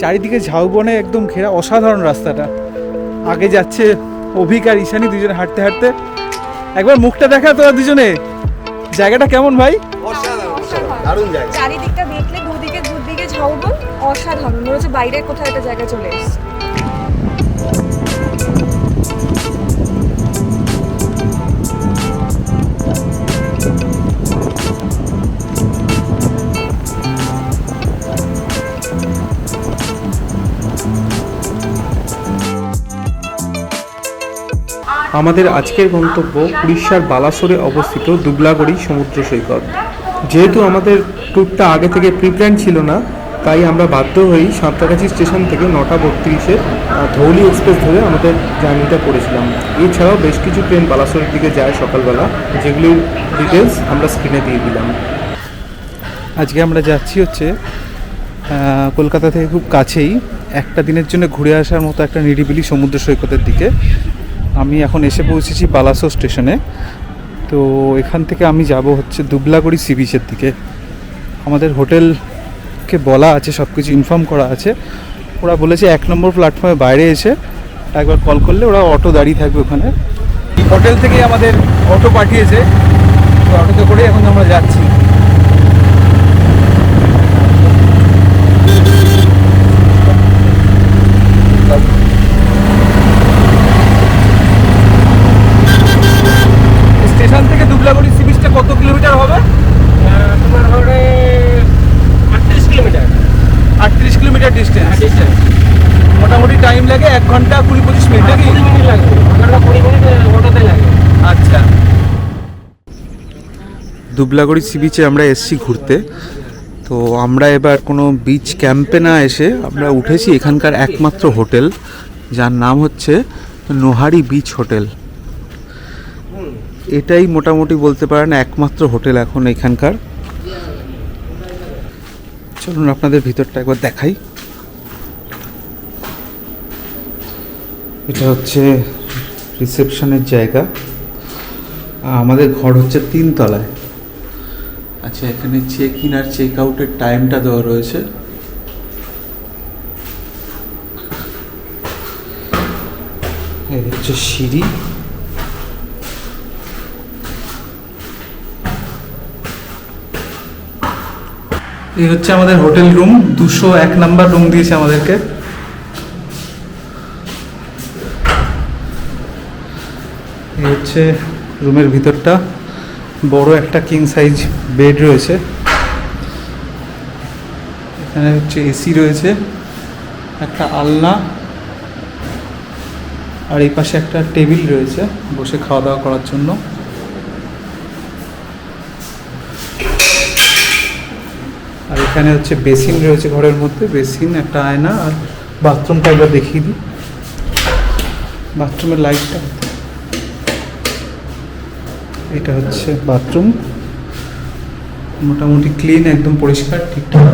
চারিদিকে ঝাউবনে একদম ঘেরা অসাধারণ রাস্তাটা। আগে যাচ্ছে অভিক আর ঈশানি দুজনে হাঁটতে হাঁটতে। একবার মুখটা দেখা তোরা দুজনে। জায়গাটা কেমন ভাই? অসাধারণ দারুণ জায়গা। চারিদিকটা দেখলে দুদিকে দুদিকে ঝাউবন অসাধারণ। মনে হচ্ছে বাইরে কোথাও একটা জায়গা চলে এসেছে। আমাদের আজকের গন্তব্য উড়িষ্যার বালাসোরে অবস্থিত দুবলাগড়ি সমুদ্র সৈকত। যেহেতু আমাদের ট্যুরটা আগে থেকে প্রিপ্ল্যান ছিল না, তাই আমরা বাধ্য হয়েই সাঁতরাগাছি স্টেশন থেকে নটা বত্রিশে ধৌলি এক্সপ্রেস ধরে আমাদের জার্নিটা করেছিলাম। এছাড়াও বেশ কিছু ট্রেন বালাসোরের দিকে যায় সকালবেলা, যেগুলির ডিটেলস আমরা স্ক্রিনে দিয়ে দিলাম। আজকে আমরা যাচ্ছি হচ্ছে কলকাতা থেকে খুব কাছেই, একটা দিনের জন্য ঘুরে আসার মতো একটা নিরিবিলি সমুদ্র সৈকতের দিকে। আমি এখন এসে পৌঁছেছি বালাসো স্টেশনে। তো এখান থেকে আমি যাব হচ্ছে দুবলাগড়ি সি বিচের দিকে। আমাদের হোটেলকে বলা আছে সব কিছু ইনফর্ম করা আছে। ওরা বলেছে এক নম্বর প্ল্যাটফর্মে বাইরে এসে একবার কল করলে ওরা অটো দাঁড়িয়ে থাকবে ওখানে। হোটেল থেকে আমাদের অটো পাঠিয়েছে। তো অটোতে করে এখন আমরা যাচ্ছি স্টেশন থেকে দুবলাগড়ি সি বিচটা কত কিলোমিটার হবে তোমার হবে আটত্রিশ কিলোমিটার আটত্রিশ কিলোমিটার ডিস্টেন্স মোটামুটি টাইম লাগে এক ঘণ্টা কুড়ি পঁচিশ মিনিট নাকি? কুড়ি মিনিট লাগবে কুড়ি মিনিট অটোতে লাগে। আচ্ছা। দুবলাগড়ি সি বিচে আমরা এসছি ঘুরতে। তো আমরা এবার কোনো বিচ ক্যাম্পে না এসে আমরা উঠেছি এখানকার একমাত্র হোটেল যার নাম হচ্ছে নোহারি বিচ হোটেল। এটাই মোটামুটি বলতে পারেন একমাত্র হোটেল এখন এখানকার। চলুন আপনাদের ভিতরটা একবার দেখাই। এটা হচ্ছে রিসেপশনের জায়গা। আমাদের ঘর হচ্ছে তিন তলায় আচ্ছা এখানে চেক ইন আর চেক আউটের টাইমটা দেওয়া রয়েছে। এই হচ্ছে সিঁড়ি। এই হচ্ছে আমাদের হোটেল রুম। দুশো এক নাম্বার রুম দিয়েছে আমাদেরকে। এই হচ্ছে রুমের ভিতরটা। বড় একটা কিং সাইজ বেড রয়েছে। এখানে হচ্ছে এসি রয়েছে, একটা আলনা, আর এই পাশে একটা টেবিল রয়েছে বসে খাওয়া দাওয়া করার জন্য। আর এখানে হচ্ছে বেসিন রয়েছে ঘরের মধ্যে বেসিন একটা আয়না, আর বাথরুমটা একবার দেখিয়ে দিই। বাথরুমের লাইটটা এটা হচ্ছে বাথরুম। মোটামুটি ক্লিন একদম পরিষ্কার ঠিকঠাক।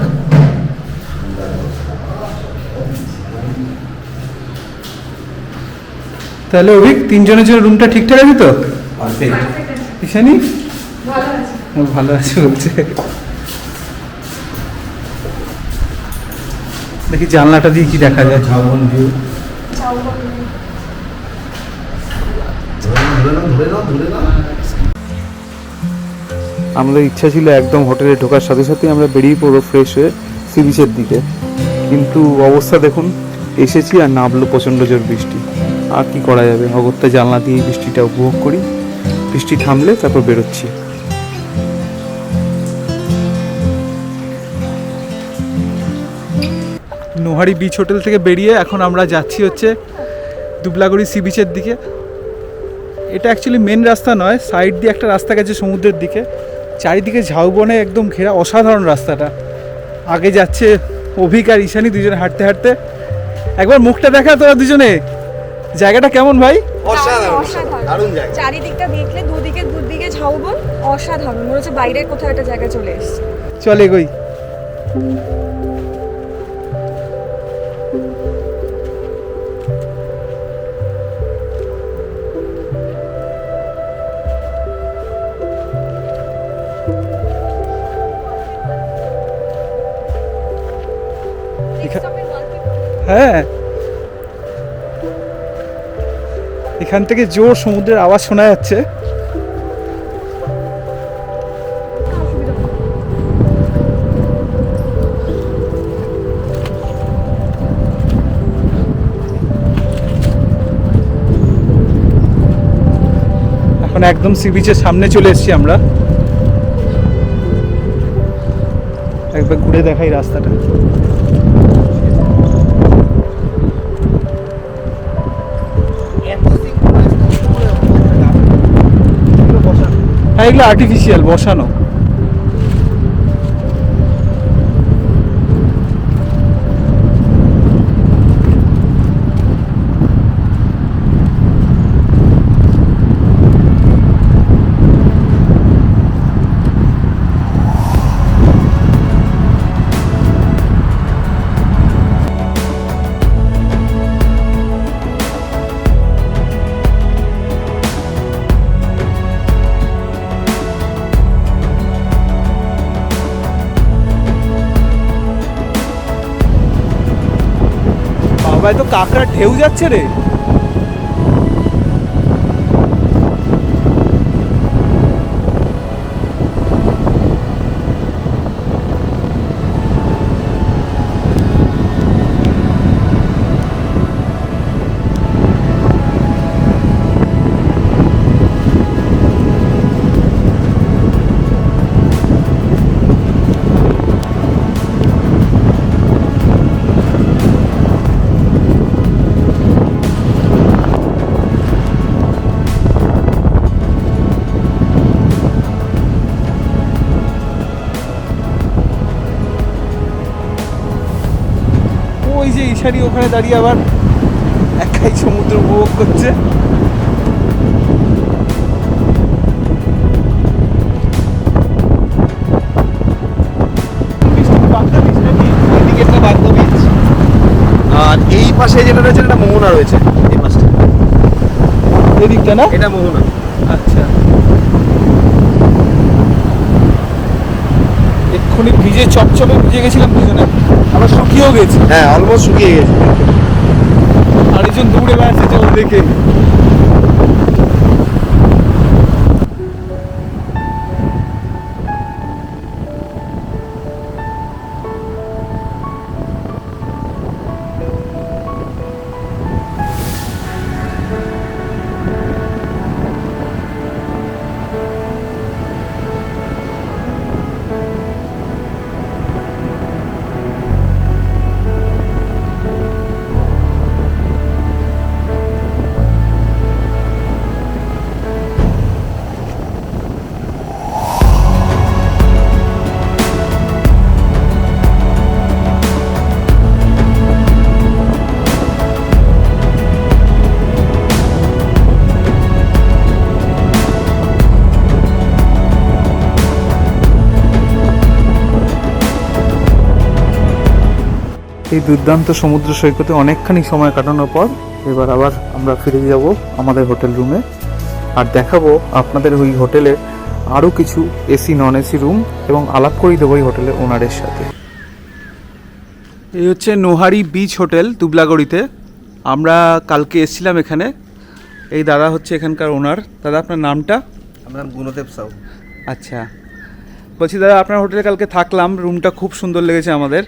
তাহলে অভিক তিনজনের জন্য রুমটা ঠিকঠাক আছে তো? ঈশানি? ভালো আছে। বলছে। দেখি জানলাটা দিয়ে কি দেখা যায়। আমাদের ইচ্ছা ছিল একদম হোটেলে ঢোকার সাথে সাথে আমরা বেরিয়ে পড়ব ফ্রেশ হয়ে সি বিচের দিকে। কিন্তু অবস্থা দেখুন, এসেছি আর নামলো প্রচণ্ড জোর বৃষ্টি। আর কি করা যাবে? অগত্যা জানলা দিয়ে বৃষ্টিটা উপভোগ করি। বৃষ্টি থামলে তারপর বেরোচ্ছি। নোহারি বিচ হোটেল থেকে বেরিয়ে এখন আমরা যাচ্ছি হচ্ছে দুবলাগড়ি সি বিচের দিকে। এটা অ্যাকচুয়ালি মেন রাস্তা নয় সাইড দিয়ে একটা রাস্তা গেছে সমুদ্রের দিকে। চারিদিকে ঝাউবনে একদম ঘেরা অসাধারণ রাস্তাটা। আগে যাচ্ছে অভিক আর ঈশানি দুজনে হাঁটতে হাঁটতে। একবার মুখটা দেখা তোরা দুজনে। জায়গাটা কেমন ভাই? অসাধারণ। দারুণ চারিদিকটা দেখলে দুদিকে দুদিকে ঝাউবন অসাধারণ। মনে হচ্ছে বাইরে কোথাও একটা জায়গা চলে এসেছে। চলে এগোই। হ্যাঁ। এখান থেকে জোর সমুদ্রের আওয়াজ শোনা যাচ্ছে। এখন একদম সি বিচের সামনে চলে এসেছি আমরা। একবার ঘুরে দেখাই রাস্তাটা। হ্যাঁ এগুলো আর্টিফিশিয়াল বসানো। বাবা তো কাঁকড়া ঢেউ যাচ্ছে রে। ইশারি ওখানে দাঁড়িয়ে আবার একাই সমুদ্র উপভোগ করছে। আর এই পাশে যেটা রয়েছে এটা মোহনা রয়েছে এই পাশটা। এদিকটা না? এটা মোহনা। আচ্ছা। এক্ষুনি ভিজে চপচপে ভিজে গেছিলাম দুজনে। আবার শুকিয়েও গেছি। হ্যাঁ অলমোস্ট শুকিয়ে গেছে। আরেকজন দৌড়ে বেড়াচ্ছে জল দেখে এই দুর্দান্ত সমুদ্র সৈকতে অনেকখানি সময় কাটানোর পর এবার আবার আমরা ফিরে যাব আমাদের হোটেল রুমে। আর দেখাবো আপনাদের ওই হোটেলের আরও কিছু এসি নন এসি রুম এবং আলাপ করিয়ে দেবো এই হোটেলের ওনারের সাথে। এই হচ্ছে নোহারি বিচ হোটেল দুবলাগড়িতে। আমরা কালকে এসেছিলাম এখানে। এই দাদা হচ্ছে এখানকার ওনার। দাদা আপনার নামটা? আমার নাম গুণদেব সাউ। আচ্ছা। বলছি দাদা আপনার হোটেলে কালকে থাকলাম। রুমটা খুব সুন্দর লেগেছে আমাদের।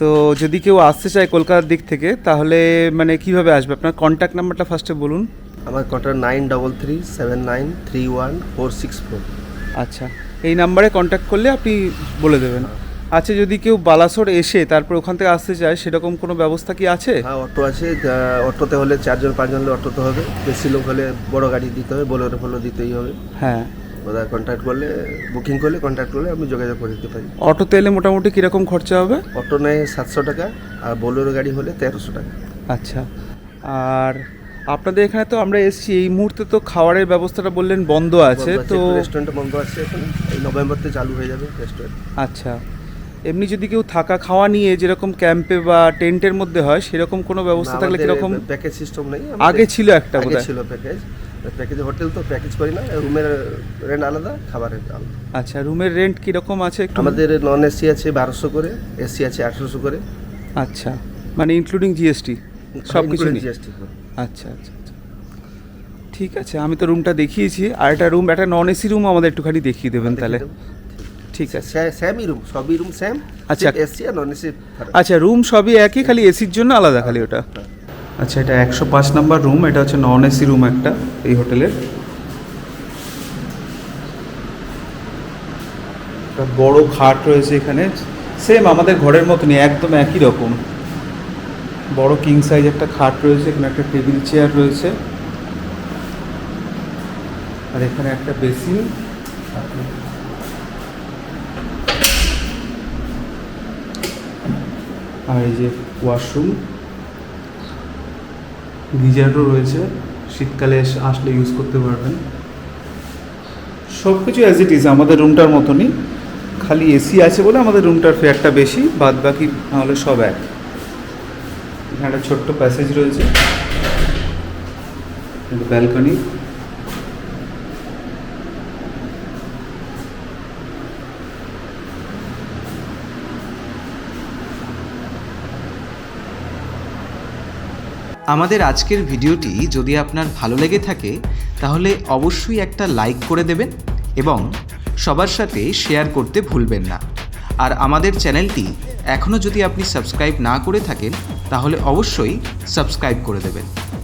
তো যদি কেউ আসতে চায় কলকাতার দিক থেকে তাহলে মানে কীভাবে আসবে? আপনার কন্ট্যাক্ট নাম্বারটা ফার্স্টে বলুন। আমার contact nine double three seven nine three one four six four আচ্ছা এই নাম্বারে কন্ট্যাক্ট করলে আপনি বলে দেবেন। আচ্ছা যদি কেউ বালাসোর এসে তারপর ওখান থেকে আসতে চায় সেরকম কোনো ব্যবস্থা কি আছে? হ্যাঁ অটো আছে। অটোতে হলে চারজন পাঁচজন হলে অটোতে হবে। বেশি লোক হলে বড় গাড়ি দিতে হবে বোলেরো ফলো দিতেই হবে। হ্যাঁ। ওরা কন্ট্যাক্ট করলে বুকিং করলে কন্ট্যাক্ট করলে আমি যোগাযোগ করে দিতে পারি। অটোতে এলে মোটামুটি কীরকম খরচা হবে? অটো নেয় সাতশো টাকা আর বোলেরো গাড়ি হলে তেরোশো টাকা। আচ্ছা। আর আপনাদের এখানে তো আমরা এসেছি এই মুহূর্তে তো খাবারের ব্যবস্থাটা বললেন বন্ধ আছে তো রেস্টুরেন্ট বন্ধ আছে এখন এই নভেম্বরতে চালু হয়ে যাবে রেস্টুরেন্ট আচ্ছা। এমনি যদি কেউ থাকা খাওয়া নিয়ে যেরকম ক্যাম্পে বা টেন্টের মধ্যে হয় সেরকম কোনো ব্যবস্থা থাকলে কীরকম? প্যাকেজ সিস্টেম নেই আগে ছিল একটা ছিল প্যাকেজ প্যাকেজ হোটেল তো প্যাকেজ করি না রুমের রেন্ট আলাদা খাবারের আলাদা। আচ্ছা রুমের রেন্ট কীরকম আছে একটু? আমাদের নন এসি আছে বারোশো করে এসি আছে আঠেরোশো করে। আচ্ছা মানে ইনক্লুডিং জিএসটি সব কিছু জিএসটি আচ্ছা আচ্ছা আচ্ছা। ঠিক আছে আমি তো রুমটা দেখিয়েছি আর একটা রুম একটা নন এসি রুম আমাদের একটুখানি দেখিয়ে দেবেন তাহলে। ঠিক আছে। সেমই রুম সবই রুম সেম আচ্ছা। এসি আর নন এসি আচ্ছা রুম সবই একই খালি এসির জন্য আলাদা খালি ওটা? আচ্ছা এটা একশো পাঁচ নাম্বার রুম, এটা হচ্ছে নন এসি রুম একটা এই হোটেলের। বড় খাট রয়েছে এখানে। সেম আমাদের ঘরের মতনই, একদম একই রকম। বড় কিং সাইজ একটা খাট রয়েছে, এখানে একটা টেবিল চেয়ার রয়েছে। আর এখানে একটা বেসিন আর এই যে ওয়াশরুম গিজারও রয়েছে, শীতকালে আসলে ইউজ করতে পারবেন। সব কিছু অ্যাজ ইট ইজ আমাদের রুমটার মতনই। খালি এসি আছে বলে আমাদের রুমটার ফেয়ারটা বেশি বাদ বাকি নাহলে সব এক। একটা ছোট্ট প্যাসেজ রয়েছে। ব্যালকনি আমাদের আজকের ভিডিওটি যদি আপনার ভালো লেগে থাকে, তাহলে অবশ্যই একটা লাইক করে দেবেন এবং সবার সাথে শেয়ার করতে ভুলবেন না। আর আমাদের চ্যানেলটি এখনও যদি আপনি সাবস্ক্রাইব না করে থাকেন, তাহলে অবশ্যই সাবস্ক্রাইব করে দেবেন।